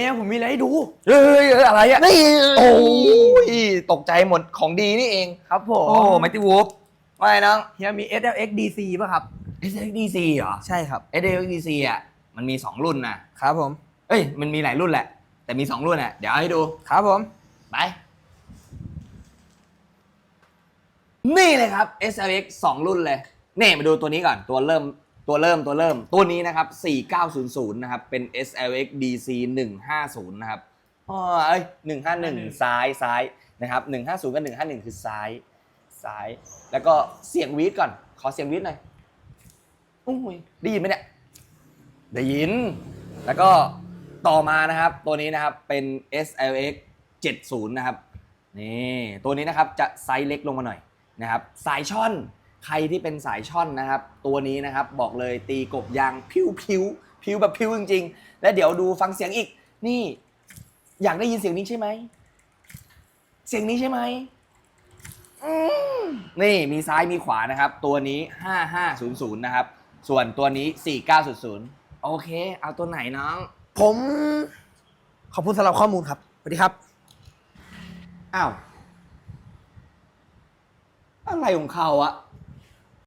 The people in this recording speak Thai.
เนี่ยผมมีอะไรให้ดู เฮ้ยเอ้ยอะไรอะนี่โอ้ยตกใจหมดของดีนี่เองครับผม โอ้ไมตี้วูฟว่าไงน้องเฮียมี SLX DC ป่ะครับ SXDC เหรอ ใช่ครับ SXDC อะมันมี 2 รุ่นนะครับผม เอ้ยมันมีหลายรุ่นแหละ แต่มี 2 รุ่นอะเดี๋ยวเอาให้ดู ครับผม ไป นี่เลยครับ SLX 2 รุ่นเลย นี่มาดูตัวนี้ก่อนตัวเริ่ม ตัวเริ่มตัวเริ่มตัวนี้นะครับ 4900 นะครับ เป็น SLX DC 150 นะครับอ๋อเอ้ย151 ซ้ายซ้ายนะครับ 150 กับ 151 คือซ้ายซ้าย แล้วก็เสียงวีดก่อน ขอเสียงวีดหน่อยอุ้ยได้ยินไหมเนี่ย ได้ยิน แล้วก็ต่อมานะครับตัวนี้นะครับเป็น SLX 70 นะครับนี่ตัวนี้นะครับจะไซส์เล็กลงมาหน่อยนะครับสายช่อน ใครที่เป็นสายช่อนนะครับ ตัวนี้นะครับบอกเลยตีกบยางพิ้วพิ้วพิ้วแบบพิ้วจริงๆ และเดี๋ยวดูฟังเสียงอีก นี่อยากได้ยินเสียงนี้ใช่ไหม เสียงนี้ใช่ไหมอืมนี่มีซ้ายมีขวานะครับ ตัวนี้ 5500 นะครับ ส่วนตัวนี้ 4900 โอเค เอาตัวไหนน้อง ผม ขอบคุณสำหรับข้อมูลครับ สวัสดีครับ อ้าว อะไรของเขาอะ